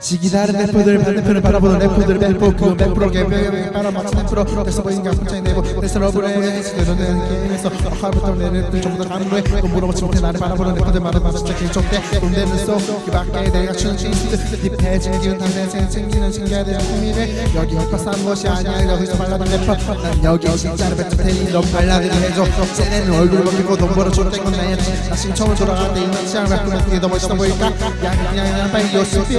지기 다른 래퍼들 반대편을 바라보는 래퍼들 래퍼 그건 래퍼로 개별 빨아맞힌 래퍼로 됐어 보이니까 붙여 내고 됐어 러브레 너는 게임에서 하루부터 내 랩들 전부 다 가는 거야 넌 물어보지 못해 나를 바라보는 래퍼들 말은 나 진짜 개척돼 돈 되는 쏘이 밖에 내가 추는 치스 네 패진 기운 당내 생 챙기는 신기하게 되는 꿈이래 여기 힙합 싼 것이 아니야 여기서 발라든 래퍼 난 여기 진짜로 뱉을 테니 넌 발라드를 해줘 쟤네는 얼굴 벗기고 돈 벌어 줬던 건 나였지 나 지금 처음 돌아가는데 이만 시장 랩하면 그게 더 멋있어 보일까 야 그냥 그냥 빨리 요 슈피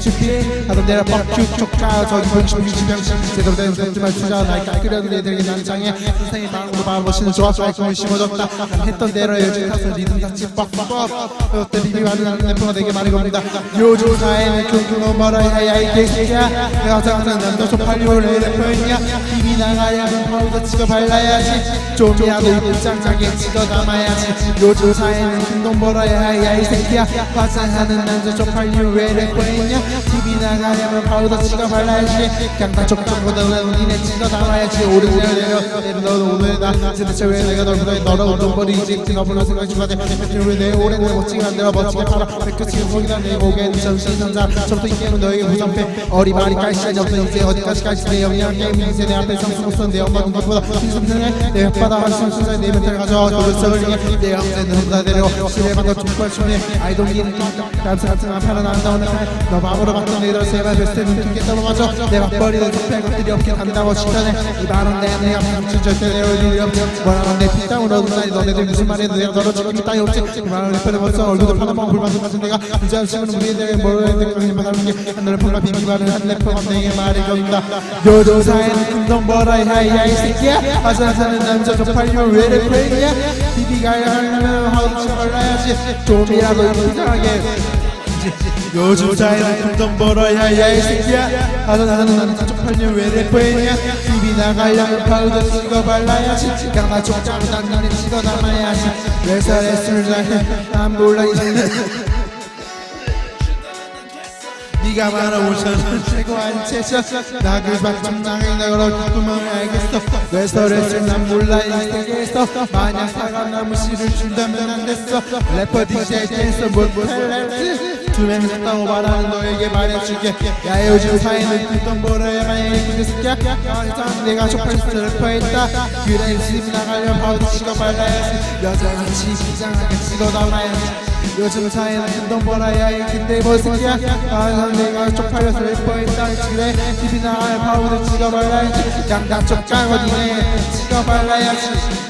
슈피 내가 뻑큐 쪽가 저기 병신 미치병신 제대로 된 랩들만 투자 날 깔그려도 애들에게 난 장애 인생의 마음으로 바라보시는 좋아 좋아꿈을 심어줬다. 난 했던 대로 요즘 탓을 리듬 tas지 뻑뻑. 그때? 비비 많은 래퍼가 내게 말이 겁니다. 요즘 사회는 교육 너무 멀어야 야이 개새끼야. 내가 생각하는 남자 쪽팔리올 래퍼였냐? 비비 나가려면 파우더 찍어 발라야지. 좀이라도 입장하게 찍어 담아야지. 요즘 사회는 큰 돈 벌어야 야이 새끼야. 화장하는 남자 쪽팔리올 래퍼였냐 TV 나가려면 파우더 찍어 발라야지 강타 쪽쪽보다는 니네 찍어 담아야지 오른 내려 내려 내려 너도 오늘 나 도대체 왜 내가 널 보내 너랑 돈벌이지 찍어 불러 생각 중간에 왜내 오래 내 멋지게 안 내려 멋지게 팔아 백화치고 거기다 내 목에 전신상자 저부터 이 게임은 너에게 무전패 어리바리 깔 시간이 없어 이제 어디까지 갈지 내 영향 게임 인생 내 앞에 없어 내 엄마 눈보다 빈손등에 내 혓바닥 한숨 순간에 내 멘탈 가져와 도대체 위해 내 형제는 혼자 내려 시내 방금 족발 춤에 아이돌 기는 깜짝 같은 한편은 안 나오는 너 바보로 봤던 너희들 제발 베스트 눈뜨게 떨어져 내 맞벌이는 좁혀 것들이 없게 간다고 시켜내 이 말은 내 내가 감춘 절대 내 얼굴이 없지 뭐라고 내 피땀을 얻으나니 너네들 무슨 말해도 내가 너를 지키기 따위 없지. 이 말은 리퍼를 벌써 얼굴도 파나먹은 불만도 같은 내가 시간은 우리에게 뭘 해야 될까 힘 받아는 게 하늘을 폴라 비비바는 한 래퍼가 내게 말이 건다. 요즘 사회는 큰돈 벌어야 야 이 새끼야? 아사사는 남자 쪽팔리면 왜 래퍼이냐 비비가 하려면 하우스 올라야지. 좀이라도 이상하게 요즘 사회는 큰돈 벌어야 야이 새끼야. 하도 나는 남자 쪽팔리면 왜 래퍼이냐 TV 나가려면 파우더 찍어 발라야지 강나 쪽장은 당연히 찍어 담아야지. 잘해? 난 몰라 이제 네가 말한 오션은 최고 한 채셔. 나그 방청 나가나 그런 꿈을 알겠어. 왜 서랬을 난 몰라 이 세계에서 만약 사과나무 씨를 준다면 안 됐어. 래퍼 DJ 댄서 못할지 두명 했다고 말하는 너에게 말해줄게. 야 요즘 사회는 뒷돈 벌어야만 예쁘게 새끼야. 항상 내가 쇼파이스 래퍼했다. 그래 집 나가려면 파우더 찍어 발라야지. 여자같이 기장하게 찍어 담아야지. 요즘 사회는 큰돈 벌어야 해 근데 뭐 새끼야. 항상 내가 쪽팔려서 래퍼했다. 그래 TV 나갈 파우더 찍어 발라야지. 양다 쪽장 어디네. 찍어 발라야지